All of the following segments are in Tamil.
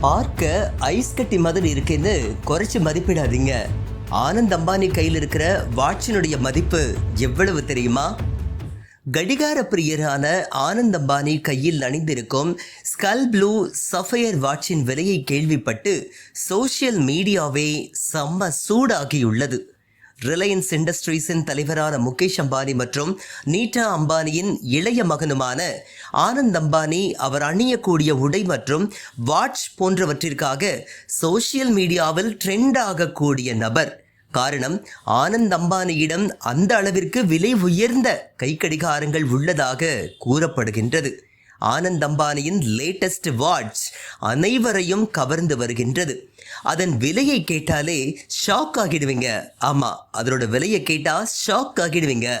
பார்க்க ஐஸ் கட்டி மாதிரி இருக்குன்னு குறைச்சி மதிப்பிடாதீங்க. ஆனந்த் அம்பானி கையில் இருக்கிற வாட்சினுடைய மதிப்பு எவ்வளவு தெரியுமா? கடிகார பிரியரான ஆனந்த் அம்பானி கையில் அணிந்திருக்கும் ஸ்கல் ப்ளூ சஃபயர் வாட்சின் விலையை கேள்விப்பட்டு சோஷியல் மீடியாவே செம்ம சூடாகியுள்ளது. ரிலையன்ஸ் இண்டஸ்ட்ரீஸின் தலைவரான முகேஷ் அம்பானி மற்றும் நீட்டா அம்பானியின் இளைய மகனுமான ஆனந்த் அம்பானி அவர் அணியக்கூடிய உடை மற்றும் வாட்ச் போன்றவற்றிற்காக சோஷியல் மீடியாவில் ட்ரெண்ட் ஆகக்கூடிய நபர். காரணம் ஆனந்த் அம்பானியிடம் அந்த அளவிற்கு விலை உயர்ந்த கைக்கடிகாரங்கள் உள்ளதாக கூறப்படுகின்றது. ஆனந்த் அம்பானியின் லேட்டஸ்ட் வாட்ச் அனைவரையும் கவர்ந்து வருகின்றது. அதன் விலையை கேட்டாலே ஷாக் ஆகிடுவீங்க. ஆமா அதனோட விலையை கேட்டா ஷாக் ஆகிடுவீங்க.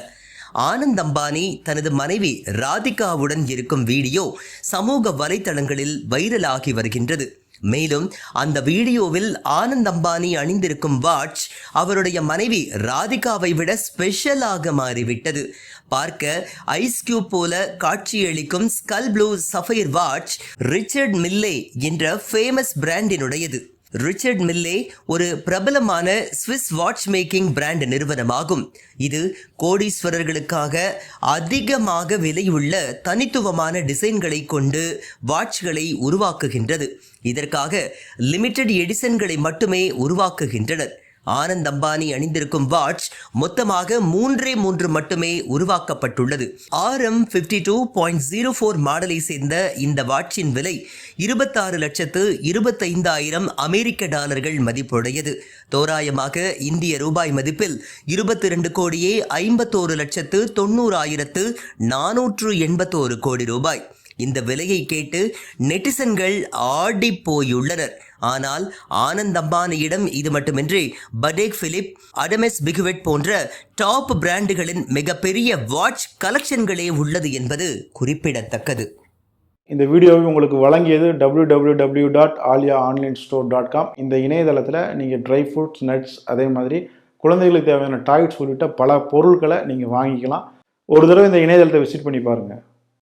ஆனந்த் அம்பானி தனது மனைவி ராதிகாவுடன் இருக்கும் வீடியோ சமூக வலைத்தளங்களில் வைரலாகி வருகின்றது. மேலும் அந்த வீடியோவில் ஆனந்த் அம்பானி அணிந்திருக்கும் வாட்ச் அவருடைய மனைவி ராதிகாவை விட ஸ்பெஷலாக மாறிவிட்டது. பார்க்க ஐஸ் கியூப் போல காட்சியளிக்கும் skull blue sapphire watch Richard Mille என்ற ஃபேமஸ் பிராண்டினுடையது. ரிச்சர்ட் மில்லே ஒரு பிரபலமான ஸ்விஸ் வாட்ச் மேக்கிங் பிராண்ட் நிறுவனமாகும். இது கோடீஸ்வரர்களுக்காக அதிகமாக விலையுள்ள தனித்துவமான டிசைன்களை கொண்டு வாட்ச்களை உருவாக்குகின்றது. இதற்காக லிமிடெட் எடிசன்களை மட்டுமே உருவாக்குகின்றனர். ஆனந்த் அம்பானி அணிந்திருக்கும் வாட்ச் மொத்தமாக மூன்றே மூன்று மட்டுமே உருவாக்கப்பட்டுள்ளது. RM fifty two point zero four மாடலை சேர்ந்த இந்த வாட்சின் விலை இருபத்தாறு லட்சத்து இருபத்தைந்தாயிரம் அமெரிக்க டாலர்கள் மதிப்புடையது. தோராயமாக இந்திய ரூபாய் மதிப்பில் இருபத்தி ரெண்டு கோடியே ஐம்பத்தோரு லட்சத்து தொண்ணூறாயிரத்து நானூற்று எண்பத்தோரு கோடி ரூபாய். இந்த விலையை கேட்டு நெட்டிசன்கள் ஆடி போயுள்ளனர். ஆனால் ஆனந்த் அம்பானியிடம் இது மட்டுமின்றி படேக் பிலிப் அடமெஸ் பிகுவெட் போன்ற டாப் பிராண்டுகளின் மிகப்பெரிய வாட்ச் கலெக்ஷன்களே உள்ளது என்பது குறிப்பிடத்தக்கது. இந்த வீடியோவை உங்களுக்கு வழங்கியது www.alia dot Alia online store dot com இந்த இணையதளத்தில் நீங்கள் ட்ரை ஃப்ரூட்ஸ் நட்ஸ் அதே மாதிரி குழந்தைகளுக்கு தேவையான டாய்ஸ் உள்ளிட்ட பல பொருட்களை நீங்கள் வாங்கிக்கலாம். ஒரு தடவை இந்த இணையதளத்தை விசிட் பண்ணி பாருங்கள்